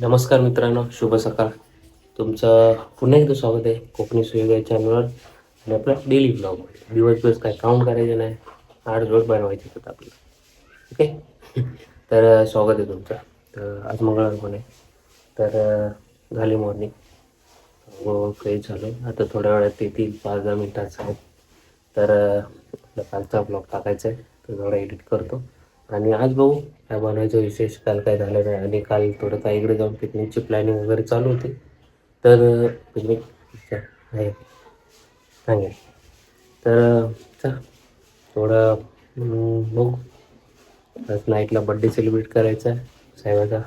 नमस्कार मित्रांनो शुभ सकाळ. तुमचं पुन्हा एकदा स्वागत आहे कोकणी सुयोग चॅनलवर आणि आपला डेली ब्लॉग दिवस काय काउंट करायचं नाही. आठ जोड बनवायचे होतात आपल्याला ओके? तर स्वागत आहे तुमचं. तर आज मंगळवार पण आहे. तर झाली मॉर्निंग व काही झालं. आता थोड्या वेळात येतील. पाच दहा मिनटाचं आहे तर आपला कालचा ब्लॉग टाकायचा आहे. तर थोडा एडिट करतो. आणि आज बघू काय बनवायचं विशेष काल काय झालं नाही आणि काल थोडं काय इकडे जाऊन पिकनिकची प्लॅनिंग वगैरे चालू होती. तर पिकनिक आहे. सांगेल तर थोडं बघू. आज नाईटला बड्डे सेलिब्रेट करायचा आहे. साहेबाचा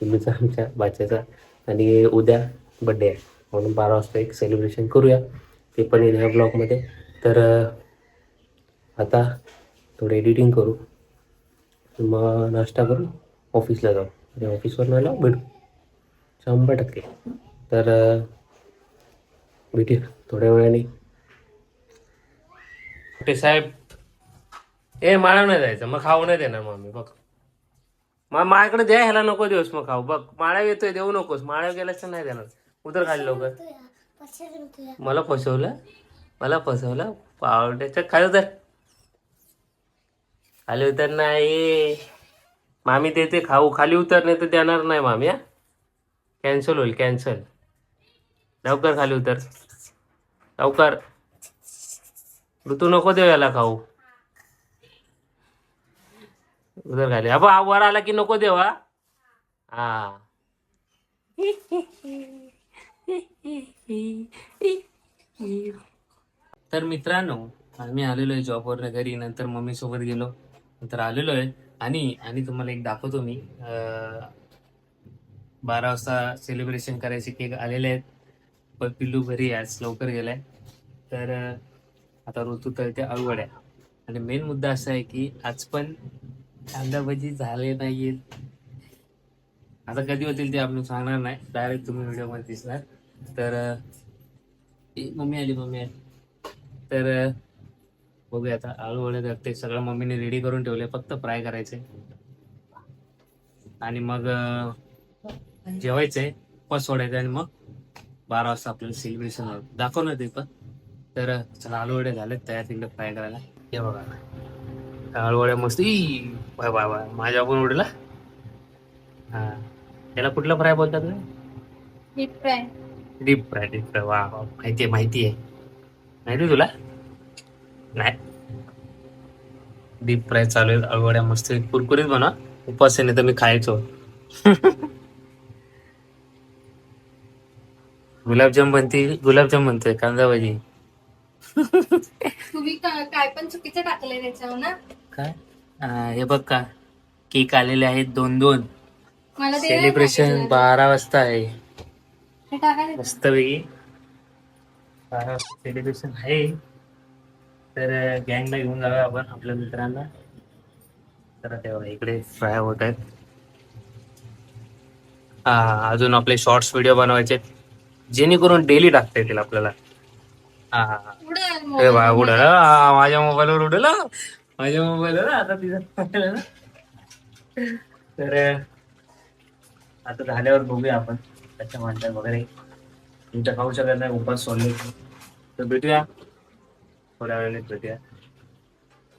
पिल्लूचा आमच्या बाच्याचा. आणि उद्या बड्डे आहे. म्हणून बारा वाजता एक सेलिब्रेशन करूया. ते पण येईल ह्या ब्लॉगमध्ये तर आता थोडं एडिटिंग करू. मग नाश्ता करून ऑफिसला जाऊ. आणि ऑफिसवरून आला भेटू. शंभर टक्के. तर भेटूया. थोड्या वेळाने. कुठे साहेब ए मला नाही जायचं. मग खाऊ नाही देणार मग मी बघ. मग माझ्याकडे द्या ह्याला नको देऊस मग खाऊ. बघ माळ्या येतोय देऊ नकोस. माळ्या गेल्यास तर नाही देणार. उतर खाली लवकर. मला फसवलं? मला फसवलं? पावड्याच्या खाली उतर. खाली उतर नाही. मामी देते खाऊ खाली उतर नाही तर देणार नाही मामी हा. कॅन्सल होईल कॅन्सल लवकर खाली उतर. लवकर. ऋतू नको देऊ याला खाऊ. उतर खाली. अब वर आला की नको देऊ हा. तर मित्रांनो आम्ही आलेलो आहे जॉबवर घरी. नंतर मम्मीसोबत गेलो. नंतर आलेलो आहे. आणि आणि तुम्हाला एक दाखवतो मी. बारा वाजता सेलिब्रेशन करायचे केक आलेले आहेत. पण पिल्लू घरी आहे, आज लवकर गेलाय. तर आता ऋतू तळते आहे. आणि मेन मुद्दा असा आहे की आज पण कांदा भजी झाले नाहीयेत. आता कधी होतील ते आपण सांगणार नाही. डायरेक्ट तुम्ही व्हिडिओमध्ये दिसणार. तर मम्मी आली मम्मी आली. तर बघूया आता. आळू वडे करते सगळं मम्मीने रेडी करून ठेवले. फक्त फ्राय करायचे आणि मग जेवायचंय. पस सोडायचं आणि मग बारा वाजता आपल्याला सेलिब्रेशन होईल दाखव ना ते पण तर चला आलू वडे झालेत. तयार तिकडे फ्राय करायला. हे बघा. आळू वड्या मस्त. Bye bye bye. माझ्या पण उडला? हा. त्याला कुठला फ्राय बोलतात deep fry deep fry deep fry वा वा. माहिती आहे माहिती आहे माहिती तुला? नाही. डीप फ्राय चालू आहे अळवड्या मस्त कुरकुरीत बनवा. उपास नाही तर मी खायचो. गुलाबजाम बनते गुलाबजाम बनते कांदा भाजी. तुम्ही काय पण चुकीचं टाकलंय त्याच्यावर ना? काय? हा, हे बघ का केक आलेले आहेत दोन दोन. मला ते सेलिब्रेशन बारा वाजता आहे. हे टाकायचं मस्त पैकी बारा वाजता सेलिब्रेशन आहे. तर गँगला घेऊन जाऊया आपण आपल्या मित्रांना. तर तेव्हा इकडे फ्राय होत आहेत. हा अजून आपले शॉर्ट्स व्हिडिओ बनवायचे जेणेकरून डेली टाकता येतील आपल्याला. हा हा हा मोबाईल. उडल माझ्या मोबाईलवर उडल. माझ्या मोबाईलवर आता तिचा तर आता झाल्यावर बघूया आपण. त्याच्या म्हणतात वगैरे. तुमच्या खाऊ शकत नाही उपास सोडले. तर भेटूया. थोड्या वेळाने भेटूया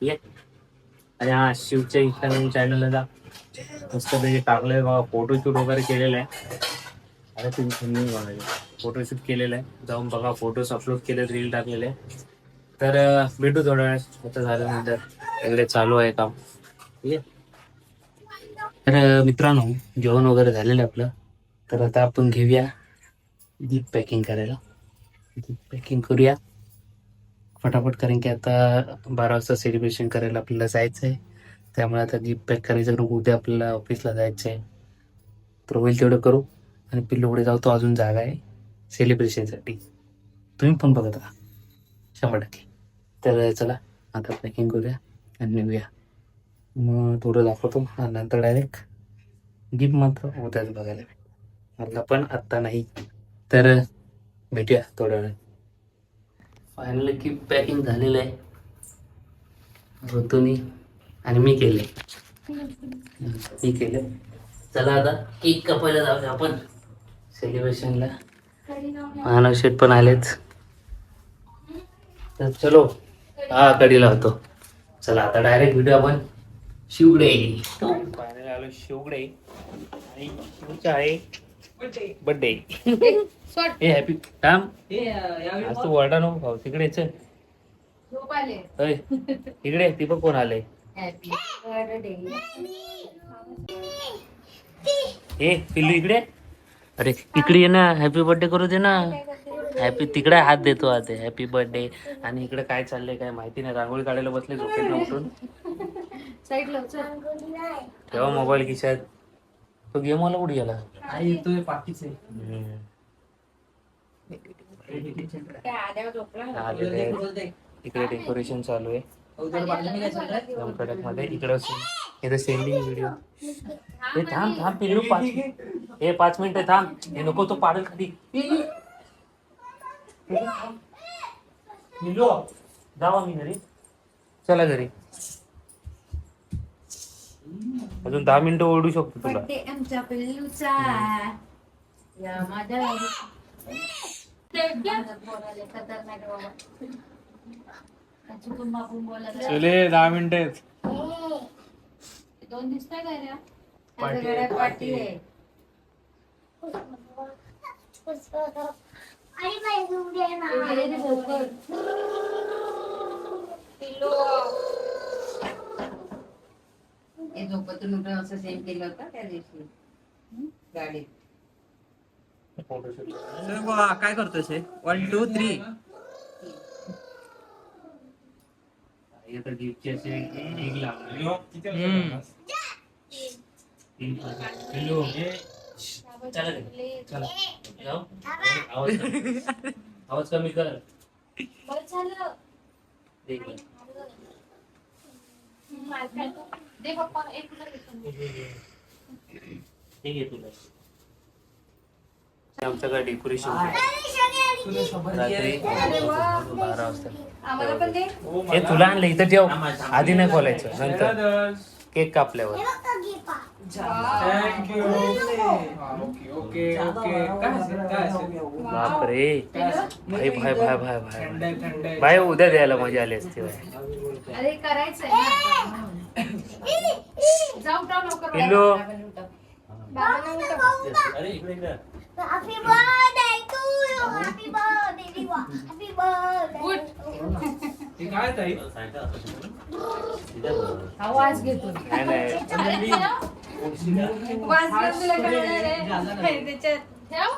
ठीक आहे? आणि हा शिवच्या इंस्टाग्राम चॅनलला जा. मस्त पैकी टाकलंय बाबा. फोटोशूट वगैरे केलेलं आहे. अरे तुम्ही बघायचं फोटोशूट केलेलं आहे. जाऊन बघा. फोटोज अपलोड केले रील टाकलेले. तर भेटू थोड्या वेळेस आता झाल्यानंतर इकडे चालू आहे काम. ठीक आहे? तर मित्रांनो जेवण वगैरे झालेलं आहे आपलं. तर आता आपण घेऊया दीप पॅकिंग करायला. दीप पॅकिंग करूया. फटाफट कारण की आता बारा वाजता सेलिब्रेशन करायला आपल्याला जायचं आहे त्यामुळे आता गिफ्ट पॅक करायचं करून उद्या आपल्याला ऑफिसला जायचं आहे तर होईल तेवढं करू. आणि पिल्लू जाऊ तो अजून जागा आहे सेलिब्रेशनसाठी तुम्ही पण बघत राहा. शंभर टक्के. तर चला आता पॅकिंग करूया आणि निघूया. मग थोडं दाखवतो आणि नंतर डायरेक्ट गिफ्ट मात्र उद्याच बघायला भेट मला पण आत्ता नाही. तर भेटूया थोड्या वेळात फायनली की पॅकिंग झालेलं आहे. ऋतूनी आणि मी केले मी केले चला आता केक कापायला जाऊया आपण. सेलिब्रेशनला मानव शेट पण आलेत. तर चलो हा कडी लावतो चला आता डायरेक्ट व्हिडिओ आपण शिवडे. फायनल आलो शिवडे. आणि शिवचा आहे. बर्थडे. हे हॅपी टाम आज तू वरडा नको खाऊ. तिकडे चल. होय. इकडे ती पण कोण आलंय? हॅपी बर्थडे ए पिल्लू इकडे? अरे इकडे ये ना. हॅपी बर्थडे करू दे ना. हॅपी तिकडे हात देतो आता हॅपी बर्थडे आणि इकडे काय चाललंय काय माहिती नाही. रांगोळी काढायला बसले झोपेत उठून. तेव्हा मोबाईल खिशात. तो गेम वाला कुठे गेला? येतोय आहेत. इकडे डेकोरेशन चालू आहे. कडकमध्ये इकडे इथं सेंडिंग व्हिडिओ हे थांब थांब पिल्लू पाच हे पाच मिनिटं थांब. हे नको तो पाडल खाली. पिल्लू जावा मी घरी. चला घरी. अजून दहा मिनिटं ओढू शकतो तुला. बर्थडे आमच्या पिल्लूचा. या माझ्या बोलायला खतरनाक बाबा चुकून मागून बोलायला चले दहा मिनिट आहेत. दोन दिसतंय रे? पाटी आहे. पिल्लू. हे झोपतून उठून असं सेम केलं होतं त्या दिवशी? गाडीत चल बा काय करतोय वन टू थ्री इथं गिफ्टची अशी एक लावली. पिल्लू चला घरी. चला. जाऊ. आवाज कमी. आवाज कमी कर. बरं झालं. दे पप्पा एक हे घे तुला आमच्याकडे डेकोरेशन रात्री बारा वाजता आम्हाला पण दे. हे तुला आणलं इथं ठेव. आधी नाही खोलायचं नंतर. केक कापल्यावर. काय काय बापरे. भाई भाई भाई भाई भाई. भाई उद्या द्यायला मजा आली असते अरे करायचंय ना. जाऊ जाऊ लवकर पिल्लू. बाबांना उठव. अरे इकडे इकडे Happy birthday to you. Happy birthday, Diva. Happy birthday. उठ. काय ताई आवाज घेतो नाही नाही वाज घेऊन तुला कळणार आहे. त्याच्यात ठेव.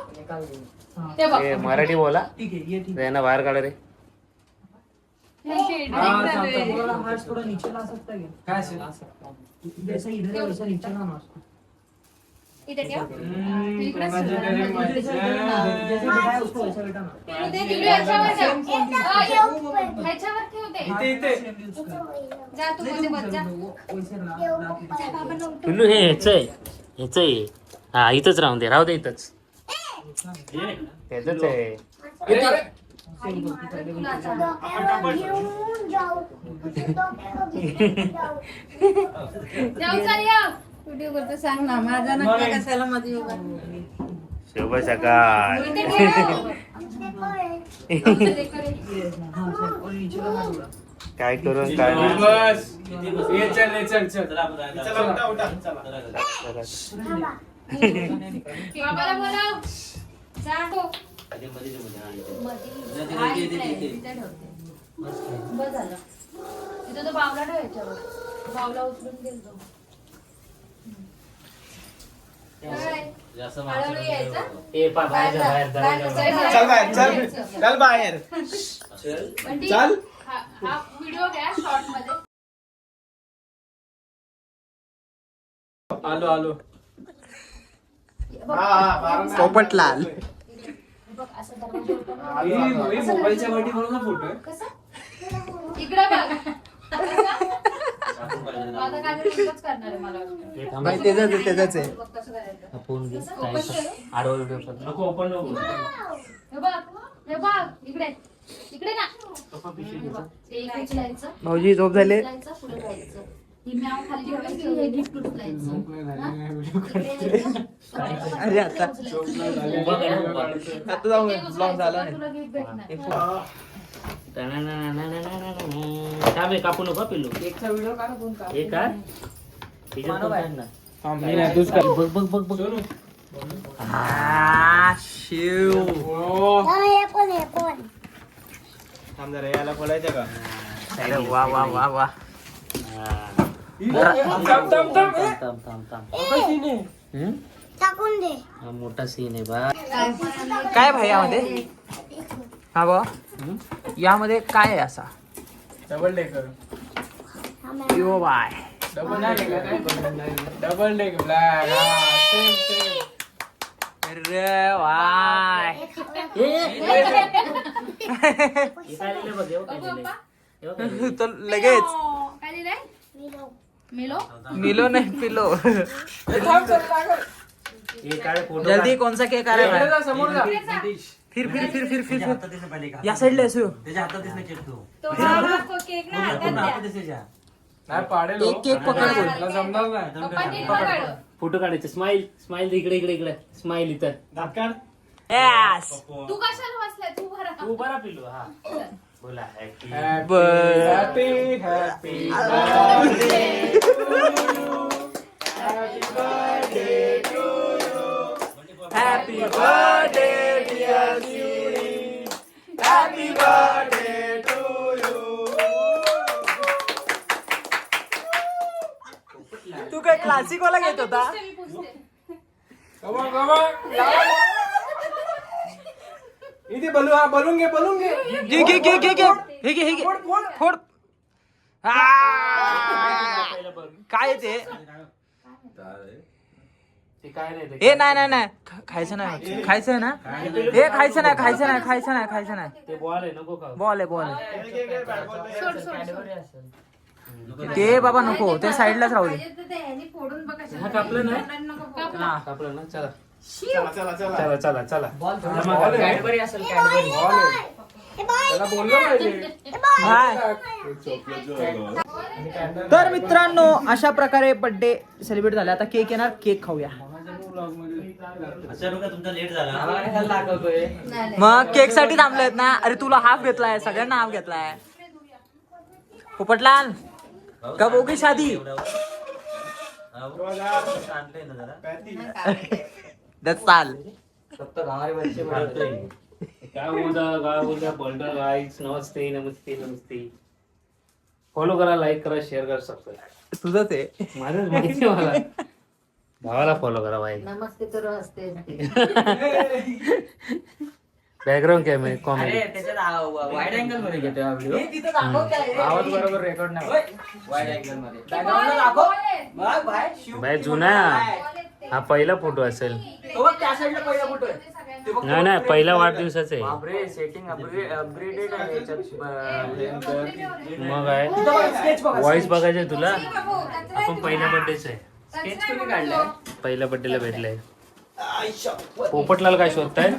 ते बघ. मराठी बोला ठीक आहे ये ठीक बाहेर काढा रे हे हाँ, drink चालू आहे. थोड़ा हाथ थोड़ा नीचे ला सकता है क्या है इथे ठेव. इकडे है. हा. ह्याच्यावर ठेव. ते. इथे इथे. जा तू मध्ये बस जा. पिल्लू हे ह्याच आहे. ह्याच आहे. हा इथंच राहून दे. राहू दे इथंच. त्याच आहे. व्हिडिओ करतो सांग ना माझा नक्की कशाला मध्ये उभा शुभ सकाळ हाँ. काय करून काय नाही. चल तो. हा. बस झालं. तिथं तो बावला. बावला उचलून गेल? हळूहळू यायचा? ए पा बाहेर जा बाहेर जा, बाहेर जा चल बाहेर चल चल बाहेर पण चल. हा हा व्हिडिओ घ्या शॉर्टमध्ये आलो आलो पोपटलाल बघ असं दरवाजा उघडून- मोबाईलच्या वाटी बरोबर फोटो आहे कसं इकडे बघ आता काय तरी करणार आहे मला वाटतं. हे थांब. बाई, त्याचंच आहे, त्याचंच आहे. बघ कसं करायचं. हा फोन घे कसं काय open कर. करू? आडवा व्हिडिओ कर. नको ओपन नको हे बघ हे बघ इकडे इकडे ना हे बघ. ते इकडे उचलायचं भाऊजी झोप झाले उचलायचं पुढे जायचं ही म्याव खाली ठेवायची हे गिफ्ट उचलायचं अरे आता उभा करा, उभा. आता जाऊ ब्लॉग झाला नाही तुला गिफ्ट भेटणार थांब हे कापू नको पिल्लू केकचा व्हिडिओ काढ कोण का हे काय हिच्यात पण आहे ना. नाही नाही तूच कर बघ बघ बघ बघ आ, शिव हे पण हे पण थांब जरा याला बोलायचं का अरे वा वा वा वा थांब थांब थांब थांब थांब थांब थांब हम्म? टाकून दे हा मोठा सीन आहे बा काय भाई यामध्ये हा बा यामध्ये काय आहे असा double decker yo bye double decker double decker black same same अरे वाय बघ काय काय. तर लगेच. मेलो? मिलो नाही पिलो. हे जल्दी कौन सा केक आ रहा है? फिर फिर फिर फिर फिर फिर. या साइड ले असो हा. केक ना हातात द्या. नाही पाडेल एक केक पकड. बोल. तुला जमणार नाही. पप्पांनी पकड. फोटो काढायचे. स्माइल स्माइल इकडे इकडे इकडे. स्माइल इथं. तू कशाला बसलाय? तू भरा तू बरा पिल्लू हा. बोला happy. Happy happy happy birthday dear happy birthday to you तू काय क्लासिक वाला घेत होता. कमा कमा फोड, फोड. फोड काय आहे ते ते काय नाही ते. नाही नाही नाही ख- खायचं नाही खायचं आहे ना हे खायचं नाही खायचं नाही खायचं नाही खायचं नाही ते बॉल आहे नको खाऊ बॉल आहे बॉल आहे सोड, सोड, सोड. ते बाबा नको। ते साईडलाच राहू दे फोडून बघ हा कापलं ना? कापलं. कापलं ना चला. चला चला चला. बॉल आहे. कॅडबरी असेल कॅडबरी बॉल आहे. त्याला बोललं पाहिजे. हाय तर मित्रांनो अशा प्रकारे बर्थडे सेलिब्रेट झाला. आता केक येणार. केक खाऊया. मग केकसाठी थांबलेत ना. अरे तुला हाफ घेतलाय. सगळ्यांना हाफ घेतलाय. पोपटलाल कब होगी शादी? दस साल काय बोलता काय बोलता बोलता गाईस नमस्ते नमस्ते नमस्ते। फॉलो करा लाईक करा शेअर करा सबस्क्राईब तुझंच आहे माझं माहिती आहे मला. भावाला फॉलो करा भाई. नमस्ते करू असते. बॅकग्राऊंड कॅमेरा कॉमेडी वाईड अँगलमध्ये घेतो हा व्हिडिओ आवाज बरोबर रेकॉर्ड नाही. वाईड अँगलमध्ये. भाई जुना. हा पहिला फोटो असेल. त्या साईडला पहिला फोटो आहे. नाही नाही पहिला वाढदिवसाचा आहे. बापरे सेटिंग अपग्रेडेड आहे मग आहे. व्हॉइस तुला? कचरा आहे आपण पहिल्या बर्थडेच आहे. कचरा कोणी आहे काढलाय? पहिल्या बर्थडेला भेटलाय. पोपटलाल काय शोधताय?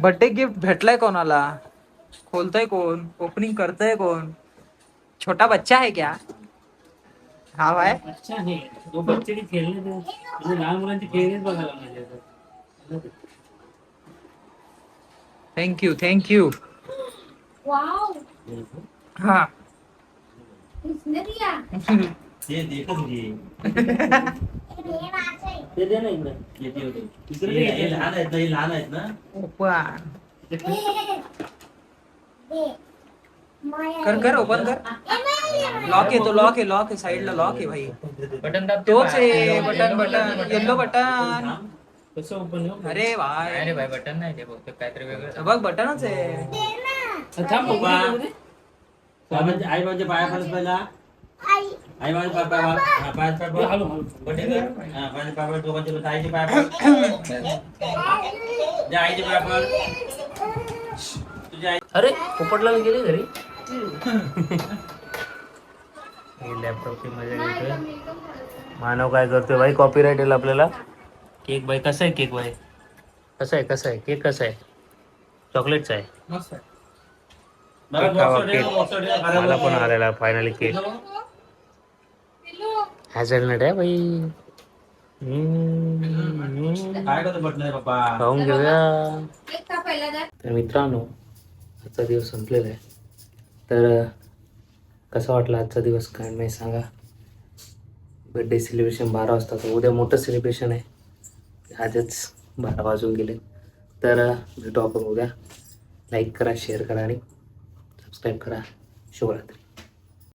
बर्थडे गिफ्ट भेटलाय कोणाला? खोलतय कोण? ओपनिंग करतय कोण? छोटा बच्चा है क्या? हा भाई अच्छा आहे. तो बच्चे की खेळणे ते- म्हणजे लहान मुलांची खेळणेच बघायला पाहिजे आता. थँक्यू थँक्यू वाव, हा. इसने दिया. ते दे ना इकडे. ओपन कर कर ओपन कर. लॉक आहे तो लॉक आहे लॉक आहे साईडला लॉक आहे भाई. बटन तोच आहे बटन बटन येल्लो बटन कसं ओपन अरे भाई. नाही भाई बटन नाही ते बहुतेक काहीतरी वेगळं. बघ बटनच आहे. थांब ओपन आई म्हणजे पाया पडत पहिला. आई म्हणजे पाय पाय हा, पाय पाय पड. Hello hello. बटे कर. हा, पाय पाय. दोघांचे आईचे पाय पड जा आईचे पाय पड अरे पोपटलाल गेले घरी? लॅपटॉपची मजा घेतोय. मानव काय करतोय भाई? कॉपीराईट येईल आपल्याला. केक भाई कसा आहे केक भाई? कसा आहे कसा आहे? केक कसा आहे? चॉकलेटचा आहे. मला पण. आलेला फायनली केक हॅझलनट आहे बाई हम्म. काय करतो बटन पप्पा खाऊन घेऊया. तर मित्रांनो आजचा दिवस संपलेला आहे. तर कसा वाटला आजचा दिवस? काय नाही सांगा. बड्डे सेलिब्रेशन बारा वाजता तर उद्या मोठं सेलिब्रेशन आहे. आजच बारा वाजून गेले. तर भेटू आपण उद्या. लाईक करा शेअर करा आणि सबस्क्राईब करा. शुभरात्री.